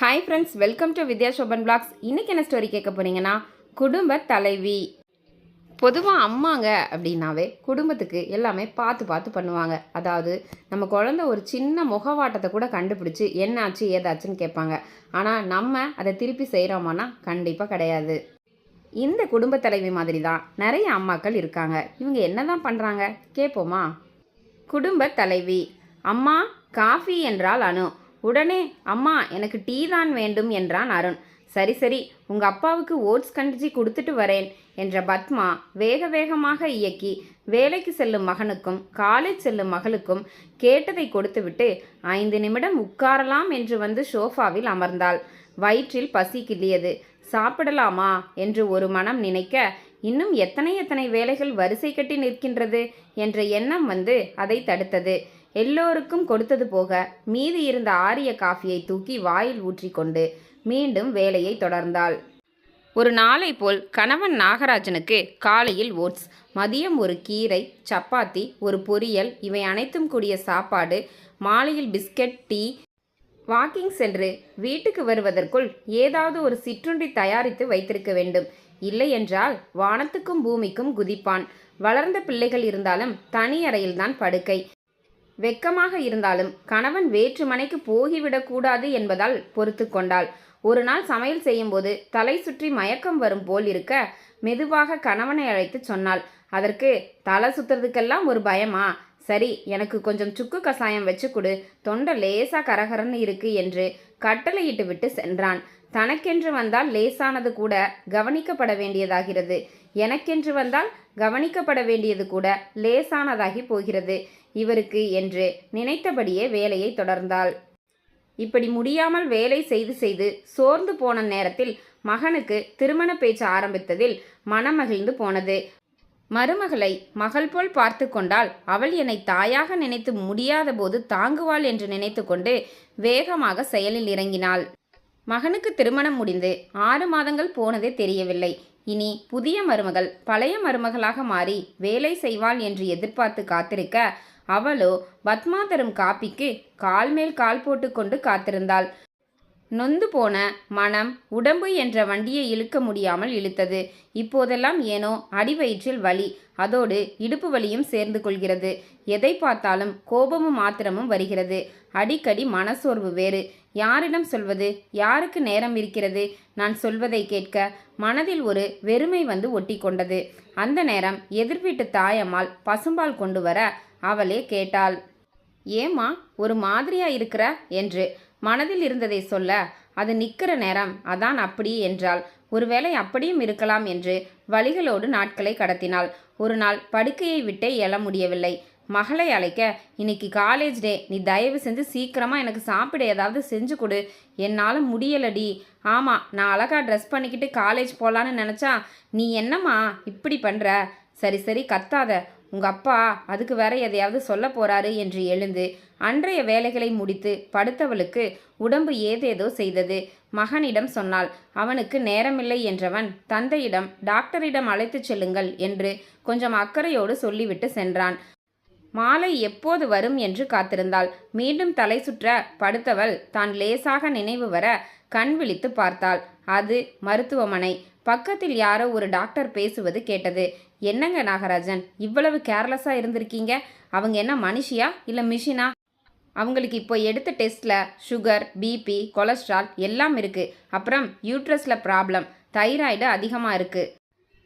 Hi friends welcome to Vidya Sobhan vlogs இன்றைக்கி என்ன story கேட்க போகிறீங்கன்னா குடும்ப தலைவி. பொதுவாக அம்மாங்க அப்படின்னாவே குடும்பத்துக்கு எல்லாமே பார்த்து பார்த்து பண்ணுவாங்க. அதாவது நம்ம குழந்த ஒரு சின்ன முகவாட்டத்தை கூட கண்டுபிடிச்சி என்னாச்சு ஏதாச்சுன்னு கேட்பாங்க. ஆனால் நம்ம அதை திருப்பி செய்கிறோமானா கண்டிப்பாக கிடையாது. இந்த குடும்ப தலைவி மாதிரி தான் நிறைய அம்மாக்கள் இருக்காங்க. இவங்க என்ன தான் பண்ணுறாங்க கேட்போமா குடும்ப தலைவி. அம்மா காஃபி என்றால் அனு உடனே அம்மா எனக்கு டீ தான் வேண்டும் என்றான் அருண். சரி சரி உங்க அப்பாவுக்கு ஓட்ஸ் கஞ்சி கொடுத்துட்டு வரேன் என்ற பத்மா வேக வேகமாக இயக்கி வேலைக்கு செல்லும் மகனுக்கும் காலேஜ் செல்லும் மகளுக்கும் கேட்டதை கொடுத்துவிட்டு ஐந்து நிமிடம் உட்காரலாம் என்று வந்து சோஃபாவில் அமர்ந்தாள். வயிற்றில் பசி கிள்ளியது. சாப்பிடலாமா? என்று ஒரு மனம் நினைக்க இன்னும் எத்தனை எத்தனை வேலைகள் வரிசை கட்டி நிற்கின்றது? என்ற எண்ணம் வந்து அதை தடுத்தது. எல்லோருக்கும் கொடுத்தது போக மீதி இருந்த ஆரிய காஃபியை தூக்கி வாயில் ஊற்றிக்கொண்டு மீண்டும் வேலையை தொடர்ந்தாள். ஒரு நாளை போல் கணவன் நாகராஜனுக்கு காலையில் ஓட்ஸ் மதியம் ஒரு கீரை சப்பாத்தி ஒரு பொரியல் இவை அனைத்தும் கூடிய சாப்பாடு மாலையில் பிஸ்கட் டீ வாக்கிங் சென்று வீட்டுக்கு வருவதற்குள் ஏதாவது ஒரு சிற்றுண்டி தயாரித்து வைத்திருக்க வேண்டும். இல்லையென்றால் வானத்துக்கும் பூமிக்கும் குதிப்பான். வளர்ந்த பிள்ளைகள் இருந்தாலும் தனி அறையில்தான் படுக்கை. வெக்கமாக இருந்தாலும் கணவன் வேற்று மனைக்கு போகிவிடக்கூடாது என்பதால் பொறுத்து கொண்டாள். ஒரு நாள் சமையல் செய்யும்போது தலை சுற்றி மயக்கம் வரும் போல் இருக்க மெதுவாக கணவனை அழைத்து சொன்னாள். அதற்கு தலை சுத்துறதுக்கெல்லாம் ஒரு பயமா? சரி எனக்கு கொஞ்சம் சுக்கு கசாயம் வச்சு கொடு. தொண்டை லேசா கரகரன்னு இருக்கு என்று கட்டளையிட்டு விட்டு சென்றான். தனக்கென்று வந்தால் லேசானது கூட கவனிக்கப்பட வேண்டியதாகிறது. எனக்கென்று வந்தால் கவனிக்கப்பட வேண்டியது கூட லேசானதாகி போகிறது. இவருக்கு என்று நினைத்தபடியே வேலையை தொடர்ந்தாள். இப்படி முடியாமல் வேலை செய்து செய்து சோர்ந்து போன நேரத்தில் மகனுக்கு திருமண பேச்சு ஆரம்பித்ததில் மனமகிழ்ந்து போனது. மருமகளை மகள் போல் பார்த்து கொண்டால் அவள் என்னை தாயாக நினைத்து முடியாத போது தாங்குவாள் என்று நினைத்து கொண்டு வேகமாக செயலில் இறங்கினாள். மகனுக்கு திருமணம் முடிந்து ஆறு மாதங்கள் போனதே தெரியவில்லை. இனி புதிய மருமகள் பழைய மருமகளாக மாறி வேலை செய்வாள் என்று எதிர்பார்த்து காத்திருக்க அவளோ பத்மா தரும் காப்பிக்கு கால் மேல் கால் போட்டுக்கொண்டு காத்திருந்தாள். நொந்து போன மனம் உடம்பு என்ற வண்டியை இழுக்க முடியாமல் இழுத்தது. இப்போதெல்லாம் ஏனோ அடிவயிற்றில் வலி. அதோடு இடுப்பு வலியும் சேர்ந்து கொள்கிறது. எதை பார்த்தாலும் கோபமும் ஆத்திரமும் வருகிறது. அடிக்கடி மனசோர்வு வேறு. யாரிடம் சொல்வது? யாருக்கு நேரம் இருக்கிறது? நான் சொல்வதை கேட்க மனதில் ஒரு வெறுமை வந்து ஒட்டி கொண்டது அந்த நேரம் எதிர்வீட்டு தாயம்மாள் பசும்பால் கொண்டு வர அவளே கேட்டாள். ஏம்மா ஒரு மாதிரியா இருக்கிற? என்று. மனதில் இருந்ததை சொல்ல அது நிற்கிற நேரம் அதான் அப்படி என்றால் ஒருவேளை அப்படியும் இருக்கலாம் என்று வழிகளோடு நாட்களை கடத்தினாள். ஒரு நாள் படுக்கையை விட்டே எழ முடியவில்லை. மகளை அழைக்க இன்னைக்கு காலேஜ் டே நீ தயவு செஞ்சு சீக்கிரமாக எனக்கு சாப்பிட ஏதாவது செஞ்சு கொடு. என்னால் முடியலடி. ஆமாம் நான் அழகாக ட்ரெஸ் பண்ணிக்கிட்டு காலேஜ் போகலான்னு நினச்சா நீ என்னம்மா இப்படி பண்ணுற சரி சரி கத்தாத. உங்கள் அப்பா அதுக்கு வேற எதையாவது சொல்ல போறாரு என்று எழுந்து அன்றைய வேலைகளை முடித்து படுத்தவளுக்கு உடம்பு ஏதேதோ செய்தது. மகனிடம் சொன்னாள் அவனுக்கு நேரமில்லை என்றவன் தந்தையிடம் டாக்டரிடம் அழைத்துச் செல்லுங்கள் என்று கொஞ்சம் அக்கறையோடு சொல்லிவிட்டு சென்றான். மாலை எப்போது வரும் என்று காத்திருந்தாள். மீண்டும் தலை சுற்ற படுத்தவள் தான் லேசாக நினைவு வர கண் விழித்து பார்த்தாள். அது மருத்துவமனை. பக்கத்தில் யாரோ ஒரு டாக்டர் பேசுவது கேட்டது. என்னங்க நாகராஜன்? இவ்வளவு கேர்லெஸ்ஸாக இருந்திருக்கீங்க. அவங்க என்ன மனுஷியா? இல்லை மிஷினா அவங்களுக்கு இப்போ எடுத்த டெஸ்ட்டில் சுகர் பிபி கொலஸ்ட்ரால் எல்லாம் இருக்குது அப்புறம் யூட்ரஸில் ப்ராப்ளம் தைராய்டு அதிகமாக இருக்குது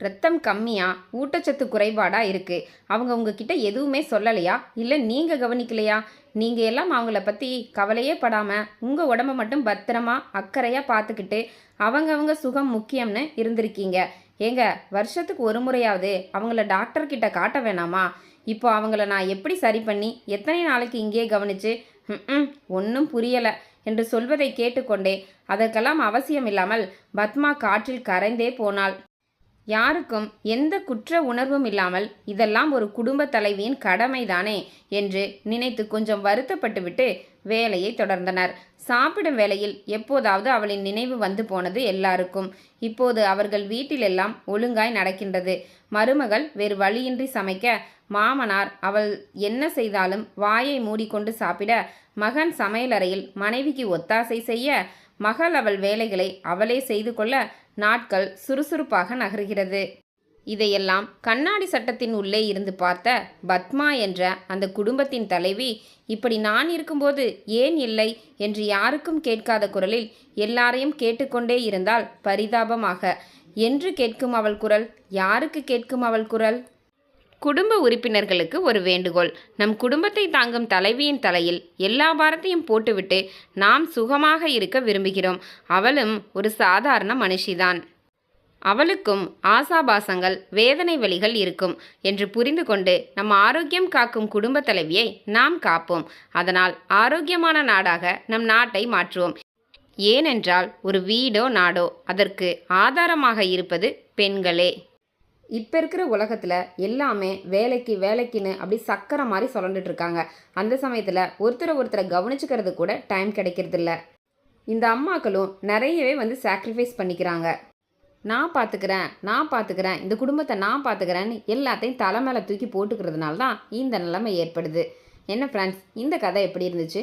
ரத்தம் கம்மியாக ஊட்டச்சத்து குறைபாடாக இருக்குது அவங்க உங்ககிட்ட எதுவுமே சொல்லலையா? இல்லை நீங்கள் கவனிக்கலையா? நீங்கள் எல்லாம் அவங்கள பற்றி கவலையே படாமல் உங்கள் உடம்ப மட்டும் பத்திரமா அக்கறையாக பார்த்துக்கிட்டு அவங்கவங்க சுகம் முக்கியம்னு இருந்திருக்கீங்க. ஏங்க வருஷத்துக்கு ஒரு முறையாவது அவங்கள டாக்டர்கிட்ட காட்ட வேணாமா? இப்போ அவங்கள நான் எப்படி சரி பண்ணி எத்தனை நாளைக்கு இங்கே கவனிச்சு ம் ஒன்றும் புரியலை என்று சொல்வதை கேட்டுக்கொண்டே அதற்கெல்லாம் அவசியம் இல்லாமல் பத்மா காற்றில் கரைந்தே போனாள். யாருக்கும் எந்த குற்ற உணர்வும் இல்லாமல் இதெல்லாம் ஒரு குடும்ப தலைவியின் கடமைதானே என்று நினைத்து கொஞ்சம் வருத்தப்பட்டுவிட்டு வேலையை தொடர்ந்தனர். சாப்பிடும் வேளையில் எப்போதாவது அவளின் நினைவு வந்து போனது எல்லாருக்கும். இப்போது அவர்கள் வீட்டிலெல்லாம் ஒழுங்காய் நடக்கின்றது. மருமகள் வேறு வழியின்றி சமைக்க மாமனார் அவள் என்ன செய்தாலும் வாயை மூடிக்கொண்டு சாப்பிட மகன் சமையலறையில் மனைவிக்கு ஒத்தாசை செய்ய மகள் அவள் வேலைகளை அவளே செய்து கொள்ள நாட்கள் சுறுசுறுப்பாக நகர்கிறது. இதையெல்லாம் கண்ணாடி சட்டத்தின் உள்ளே இருந்து பார்த்த பத்மா என்ற அந்த குடும்பத்தின் தலைவி இப்படி நான் இருக்கும்போது ஏன் இல்லை? என்று யாருக்கும் கேட்காத குரலில் எல்லாரையும் கேட்டுக்கொண்டே இருந்தால் பரிதாபமாக. என்று கேட்கும் அவள் குரல்? யாருக்கு கேட்கும் அவள் குரல்? குடும்ப உறுப்பினர்களுக்கு ஒரு வேண்டுகோள். நம் குடும்பத்தை தாங்கும் தலைவியின் தலையில் எல்லா பாரத்தையும் போட்டுவிட்டு நாம் சுகமாக இருக்க விரும்புகிறோம். அவளும் ஒரு சாதாரண மனுஷிதான். அவளுக்கும் ஆசாபாசங்கள் வேதனை வலிகள் இருக்கும் என்று புரிந்து கொண்டு நம் ஆரோக்கியம் காக்கும் குடும்ப தலைவியை நாம் காப்போம். அதனால் ஆரோக்கியமான நாடாக நம் நாட்டை மாற்றுவோம். ஏனென்றால் ஒரு வீடோ நாடோ அதற்கு ஆதாரமாக இருப்பது பெண்களே. இப்போ இருக்கிற உலகத்தில் எல்லாமே வேலைக்கு வேலைக்குன்னு அப்படி சக்கரை மாதிரி சொல்லிட்டு இருக்காங்க. அந்த சமயத்தில் ஒருத்தரை ஒருத்தரை கவனிச்சுக்கிறது கூட டைம் கிடைக்கிறதில்ல இந்த அம்மாக்களும் நிறையவே வந்து சாக்ரிஃபைஸ் பண்ணிக்கிறாங்க. நான் பார்த்துக்கிறேன் நான் பார்த்துக்கிறேன் இந்த குடும்பத்தை நான் பார்த்துக்கிறேன்னு எல்லாத்தையும் தலை மேலே தூக்கி போட்டுக்கிறதுனால தான் இந்த நிலைமை ஏற்படுது. என்ன ஃப்ரெண்ட்ஸ் இந்த கதை எப்படி இருந்துச்சு?